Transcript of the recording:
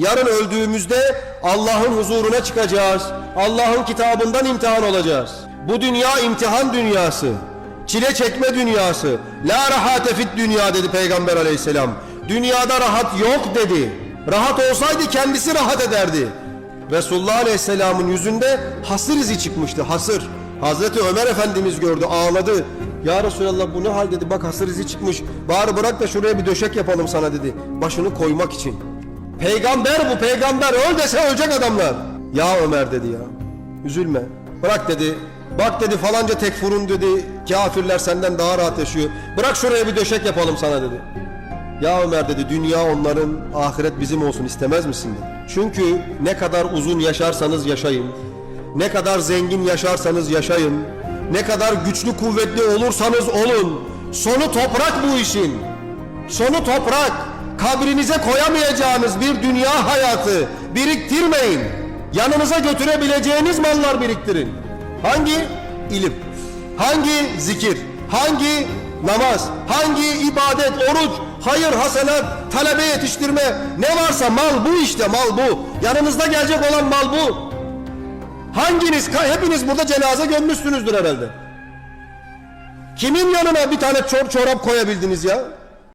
Yarın öldüğümüzde Allah'ın huzuruna çıkacağız. Allah'ın kitabından imtihan olacağız. Bu dünya imtihan dünyası. Çile çekme dünyası. La rahate fit dünya dedi Peygamber aleyhisselam. Dünyada rahat yok dedi. Rahat olsaydı kendisi rahat ederdi. Resulullah aleyhisselamın yüzünde hasır izi çıkmıştı hasır. Hazreti Ömer Efendimiz gördü ağladı. Ya Resulallah bu ne hal dedi bak hasır izi çıkmış. Bari bırak da şuraya bir döşek yapalım sana dedi. Başını koymak için. Peygamber bu peygamber öl dese ölecek adamlar. Ya Ömer dedi ya. Üzülme. Bırak dedi. Bak dedi falanca tekfurun dedi. Kafirler senden daha rahat yaşıyor. Bırak şuraya bir döşek yapalım sana dedi. Ya Ömer dedi dünya onların ahiret bizim olsun istemez misin dedi. Çünkü ne kadar uzun yaşarsanız yaşayın. Ne kadar zengin yaşarsanız yaşayın. Ne kadar güçlü kuvvetli olursanız olun. Sonu toprak bu işin. Sonu toprak. Kabrinize koyamayacağınız bir dünya hayatı biriktirmeyin. Yanınıza götürebileceğiniz mallar biriktirin. Hangi? İlim. Hangi zikir? Hangi namaz? Hangi ibadet, oruç, hayır, hasenat, talebe yetiştirme ne varsa mal bu işte mal bu. Yanınızda gelecek olan mal bu. Hanginiz, hepiniz burada cenaze gömmüşsünüzdür herhalde. Kimin yanına bir tane çor çorap koyabildiniz ya?